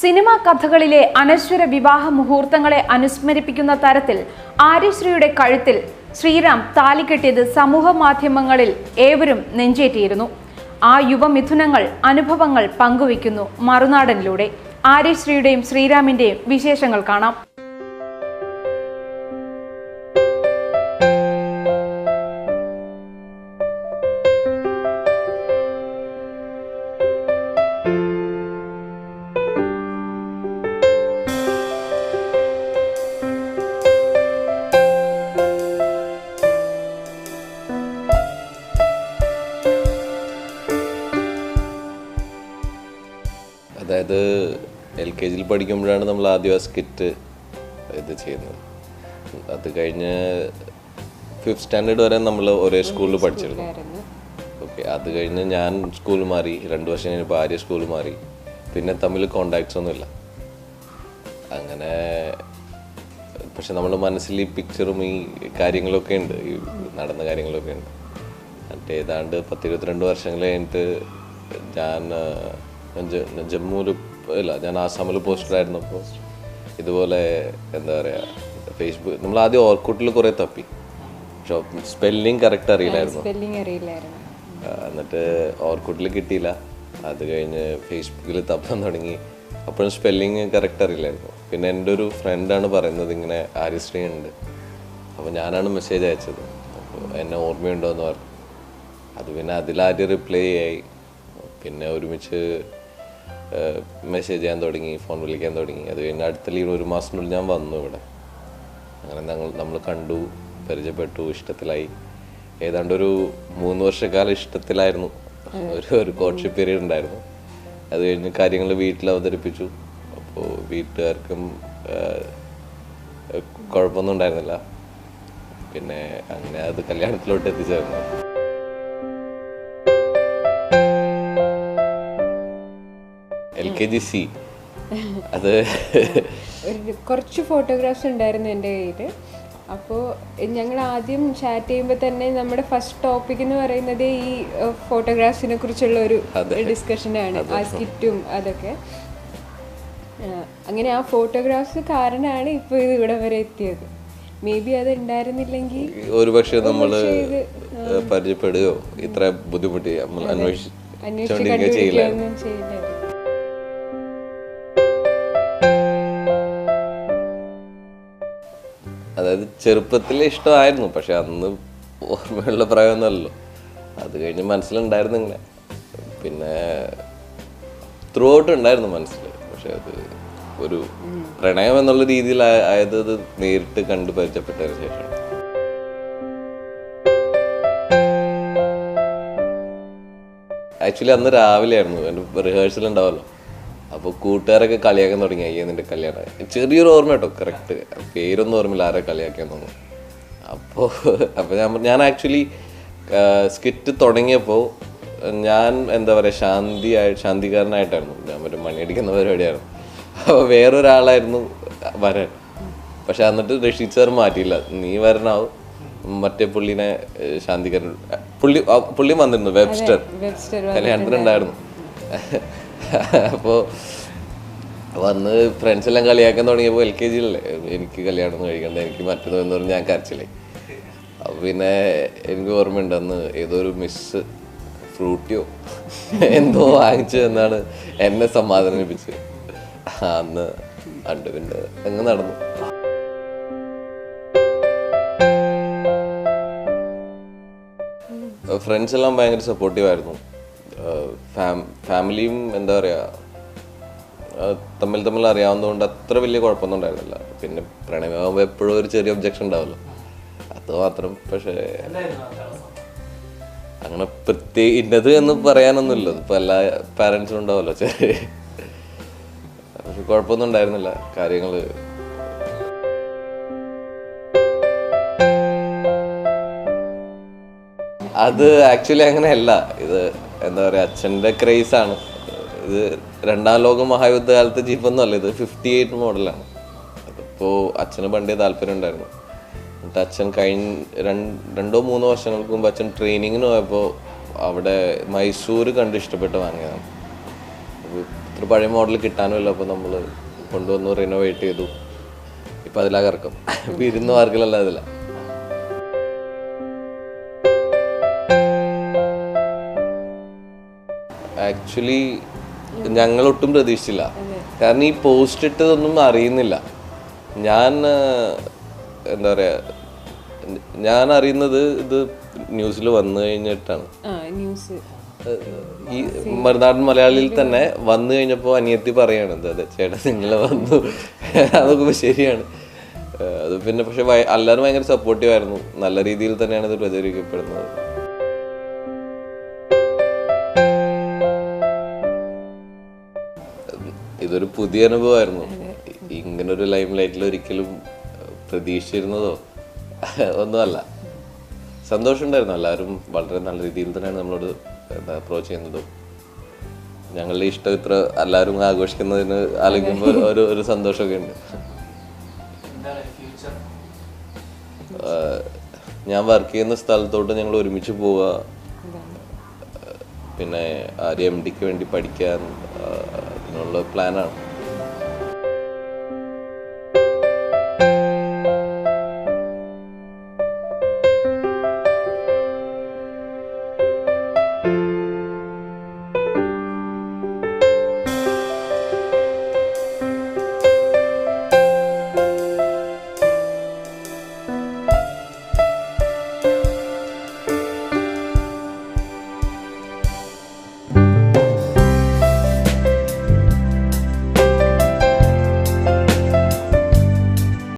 Cinema കഥകളിലെ അനശ്വര വിവാഹ മുഹൂർത്തങ്ങളെ അനുസ്മരിപ്പിക്കുന്ന തരത്തിൽ ആര്യശ്രീയുടെ കഴുത്തിൽ ശ്രീറാം താലികെട്ടിയത് സമൂഹ മാധ്യമങ്ങളിൽ ഏവരും നെഞ്ചേറ്റിയിരുന്നു. ആ യുവമിഥുനങ്ങൾ അനുഭവങ്ങൾ പങ്കുവയ്ക്കുന്നു മറുനാടനിലൂടെ. ആര്യശ്രീയുടെയും ശ്രീറാമിന്റെയും വിശേഷങ്ങൾ കാണാം. അതായത് എൽ കെ ജിയിൽ പഠിക്കുമ്പോഴാണ് നമ്മൾ ആദ്യം ആ സ്കിറ്റ് ഇത് ചെയ്യുന്നത്. അത് കഴിഞ്ഞ് ഫിഫ്ത് സ്റ്റാൻഡേർഡ് വരെ നമ്മൾ ഒരേ സ്കൂളിൽ പഠിച്ചിരുന്നു. ഓക്കെ അത് കഴിഞ്ഞ് ഞാൻ സ്കൂൾ മാറി രണ്ട് വർഷം കഴിഞ്ഞ് ഭാര്യ സ്കൂൾ മാറി. പിന്നെ തമ്മിൽ കോണ്ടാക്ട്സ് ഒന്നുമില്ല. അങ്ങനെ പക്ഷെ നമ്മുടെ മനസ്സിൽ ഈ പിക്ചറും ഈ കാര്യങ്ങളൊക്കെ ഉണ്ട്. ഈ നടന്ന കാര്യങ്ങളൊക്കെ ഉണ്ട്. എന്നിട്ട് ഏതാണ്ട് പത്തിരുപത്തിരണ്ട് വർഷങ്ങൾ കഴിഞ്ഞിട്ട് ഞാൻ ജമ്മുവിൽ ഇല്ല ഞാൻ ആസാമിൽ പോസ്റ്ററായിരുന്നപ്പോൾ ഇതുപോലെ എന്താ പറയുക ഫേസ്ബുക്ക് നമ്മൾ ആദ്യം ഓർക്കൂട്ടിൽ കുറേ തപ്പി. പക്ഷെ സ്പെല്ലിങ് കറക്റ്റ് അറിയില്ലായിരുന്നു. എന്നിട്ട് ഓർക്കൂട്ടിൽ കിട്ടിയില്ല. അത് കഴിഞ്ഞ് ഫേസ്ബുക്കിൽ തപ്പാൻ തുടങ്ങി. അപ്പോഴും സ്പെല്ലിങ് കറക്റ്റ് അറിയില്ലായിരുന്നു. പിന്നെ എന്റെ ഒരു ഫ്രണ്ടാണ് പറയുന്നത് ഇങ്ങനെ ആര്യശ്രീ ഉണ്ട്? അപ്പോൾ ഞാനാണ് മെസ്സേജ് അയച്ചത്. അപ്പോൾ എന്നെ ഓർമ്മയുണ്ടോ എന്ന് പറഞ്ഞു. അത് പിന്നെ അതിലാദ്യം റിപ്ലൈ ആയി. പിന്നെ ഒരുമിച്ച് മെസ്സേജ് ചെയ്യാൻ തുടങ്ങി ഫോൺ വിളിക്കാൻ തുടങ്ങി. അത് കഴിഞ്ഞ് അടുത്ത ലീവ് ഒരു മാസത്തിനുള്ളിൽ ഞാൻ വന്നു ഇവിടെ. അങ്ങനെ ഞങ്ങൾ നമ്മൾ കണ്ടു പരിചയപ്പെട്ടു ഇഷ്ടത്തിലായി. ഏതാണ്ട് ഒരു മൂന്ന് വർഷക്കാലം ഇഷ്ടത്തിലായിരുന്നു. ഒരു ഒരു കോൺഷിപ്പ് പീരീഡ് ഉണ്ടായിരുന്നു. അത് കഴിഞ്ഞ് കാര്യങ്ങൾ വീട്ടിൽ അവതരിപ്പിച്ചു. അപ്പോൾ വീട്ടുകാർക്കും കുഴപ്പമൊന്നും ഉണ്ടായിരുന്നില്ല. പിന്നെ അങ്ങനെ അത് കല്യാണത്തിലോട്ട് എത്തിച്ചേർന്നു. L K G C. അത് കുറച്ച് ഫോട്ടോഗ്രാഫ്സ് ഉണ്ടായിരുന്നു എന്റെ കയ്യിൽ അപ്പോൾ ഞങ്ങൾ ആദ്യം ചാറ്റ് ചെയ്യുമ്പോൾ തന്നെ നമ്മുടെ ഫസ്റ്റ് ടോപ്പിക് എന്ന് പറയുന്നത് ഈ ഫോട്ടോഗ്രാഫ്സിനെ കുറിച്ചുള്ള ഒരു ഡിസ്കഷനാണ് ആ സ്കിറ്റും അതൊക്കെ. അങ്ങനെ ആ ഫോട്ടോഗ്രാഫ്സ് കാരണമാണ് ഇപ്പോൾ ഇത് ഇവിടെ വരെ എത്തിയത്. മേ ബി അത് ഉണ്ടായിരുന്നില്ലെങ്കിൽ ഒരു പക്ഷേ നമ്മൾ പരിചയപ്പെടുകയോ ഇത്ര ബുദ്ധിമുട്ടി നമ്മൾ അന്വേഷിച്ചു ചെയ്യില്ല ചെറുപ്പത്തിലെ ഇഷ്ടമായിരുന്നു പക്ഷെ അന്ന് ഓർമ്മയുള്ള പ്രായമൊന്നുമല്ലോ അത് കഴിഞ്ഞ് മനസ്സിലുണ്ടായിരുന്നു ഇങ്ങനെ. പിന്നെ ത്രൂ ഔട്ട് ഉണ്ടായിരുന്നു മനസ്സിൽ പക്ഷെ അത് ഒരു പ്രണയം എന്നുള്ള രീതിയിൽ ആയത് അത് നേരിട്ട് കണ്ടു പരിചയപ്പെട്ടതിന് ശേഷമാണ്. ആക്ച്വലി അന്ന് രാവിലെ ആയിരുന്നു എന്റെ റിഹേഴ്സൽ ഉണ്ടാവല്ലോ. അപ്പോൾ കൂട്ടുകാരൊക്കെ കളിയാക്കാൻ തുടങ്ങി. അയ്യേ നിന്റെ കല്യാണം. ചെറിയൊരു ഓർമ്മ കേട്ടോ കറക്റ്റ് പേരൊന്നും ഓർമ്മയില്ല ആരെ കളിയാക്കാൻ തോന്നുന്നു. അപ്പോൾ അപ്പോൾ ഞാൻ ഞാൻ ആക്ച്വലി സ്കിറ്റ് തുടങ്ങിയപ്പോൾ ഞാൻ എന്താ പറയുക ശാന്തിയായി ശാന്തികാരനായിട്ടായിരുന്നു. ഞാൻ ഒരു മണിയടിക്കുന്ന പരിപാടിയായിരുന്നു. അപ്പോൾ വേറൊരാളായിരുന്നു വരാൻ. പക്ഷെ എന്നിട്ട് റഷീദ് സാർ മാറ്റിയില്ല. നീ വരണാവും മറ്റേ പുള്ളിനെ ശാന്തികരൻ പുള്ളി പുള്ളി വന്നിരുന്നു വെബ്സ്റ്റർ. കല്യാണത്തിനുണ്ടായിരുന്നു. അപ്പോൾ വന്ന് ഫ്രണ്ട്സ് എല്ലാം കളിയാക്കാൻ തുടങ്ങിയപ്പോൾ എൽ കെ ജിയിലല്ലേ എനിക്ക് കല്യാണം കഴിക്കണ്ട എനിക്ക് മറ്റൊന്നും എന്ന് പറഞ്ഞ് ഞാൻ കരച്ചില്ലേ അപ്പോൾ പിന്നെ എനിക്ക് ഓർമ്മയുണ്ട് അന്ന് ഏതോ ഒരു മിസ് ഫ്രൂട്ടിയോ എന്തോ വാങ്ങിച്ചു എന്നാണ് എന്നെ സമാധാനിപ്പിച്ചത്. അന്ന് അണ്ട് പിന്നെ അങ്ങ് നടന്നു. ഫ്രണ്ട്സ് എല്ലാം ഭയങ്കര സപ്പോർട്ടീവ് ആയിരുന്നു. ഫാമിലിയും എന്താ പറയുക തമ്മിൽ തമ്മിൽ അറിയാവുന്നതുകൊണ്ട് അത്ര വലിയ കുഴപ്പമൊന്നും ഉണ്ടായിരുന്നില്ല. പിന്നെ പ്രണയമാകുമ്പോൾ എപ്പോഴും ഒരു ചെറിയ ഒബ്ജക്ഷൻ ഉണ്ടാവല്ലോ. അത് മാത്രം പക്ഷേ അങ്ങനെ പ്രത്യേക ഇന്നത് എന്ന് പറയാനൊന്നുമില്ല. ഇപ്പം എല്ലാ പാരൻസും ഉണ്ടാവുമല്ലോ. ചെറിയ കുഴപ്പമൊന്നും ഉണ്ടായിരുന്നില്ല. കാര്യങ്ങൾ അത് ആക്ച്വലി അങ്ങനെയല്ല. ഇത് എന്താ പറയുക അച്ഛന്റെ ക്രേസാണ് ഇത് രണ്ടാം ലോക മഹായുദ്ധ കാലത്തെ ജീപ്പൊന്നും അല്ല ഇത് ഫിഫ്റ്റി എയ്റ്റ് മോഡലാണ് അതിപ്പോൾ അച്ഛന് പണ്ടേ താല്പര്യം ഉണ്ടായിരുന്നു. എന്നിട്ട് അച്ഛൻ കഴിഞ്ഞ രണ്ട് മൂന്നോ വർഷങ്ങൾക്ക് മുമ്പ് അച്ഛൻ ട്രെയിനിങ്ങിന് പോയപ്പോൾ അവിടെ മൈസൂർ കണ്ട് ഇഷ്ടപ്പെട്ട് വാങ്ങിയതാണ്. അപ്പോൾ ഇത്ര പഴയ മോഡൽ കിട്ടാനുമില്ല അപ്പോൾ നമ്മൾ കൊണ്ടുവന്നു റിനോവേറ്റ് ചെയ്തു. ഇപ്പം അതിലാകർക്കും ഇപ്പം ഇരുന്ന് ആക്ച്വലി ഞങ്ങൾ ഒട്ടും പ്രതീക്ഷിച്ചില്ല. കാരണം ഈ പോസ്റ്റ് ഇട്ടതൊന്നും അറിയുന്നില്ല. ഞാൻ എന്താ പറയാ ഞാൻ അറിയുന്നത് ഇത് ന്യൂസിൽ വന്നു കഴിഞ്ഞിട്ടാണ്. ഈ മറുനാടൻ മലയാളിയിൽ തന്നെ വന്നു കഴിഞ്ഞപ്പോൾ അനിയത്തി പറയാണ് എന്താ അതെ ചേട്ടാ നിങ്ങൾ വന്നു. അതൊക്കെ ശരിയാണ്. അത് പിന്നെ പക്ഷെ എല്ലാവരും ഭയങ്കര സപ്പോർട്ടീവ് ആയിരുന്നു. നല്ല രീതിയിൽ തന്നെയാണ് ഇത് പ്രചരിക്കപ്പെടുന്നത്. ഇതൊരു പുതിയ അനുഭവമായിരുന്നു. ഇങ്ങനെ ഒരു ലൈം ലൈറ്റിൽ ഒരിക്കലും പ്രതീക്ഷിച്ചിരുന്നതോ? ഒന്നുമല്ല. സന്തോഷമുണ്ടായിരുന്നു. എല്ലാവരും വളരെ നല്ല രീതിയിൽ തന്നെയാണ് നമ്മളോട് എന്താ അപ്രോച്ച് ചെയ്യുന്നതും. ഞങ്ങളുടെ ഇഷ്ടം ഇത്ര എല്ലാവരും ആഘോഷിക്കുന്നതിന് ആലോചിക്കുമ്പോൾ ഒരു ഒരു സന്തോഷമൊക്കെ ഉണ്ട്. ഞാൻ വർക്ക് ചെയ്യുന്ന സ്ഥലത്തോട്ട് ഞങ്ങൾ ഒരുമിച്ച് പോവുക. പിന്നെ ആര്യ എം ഡിക്ക് വേണ്ടി പഠിക്കാൻ you know, planner.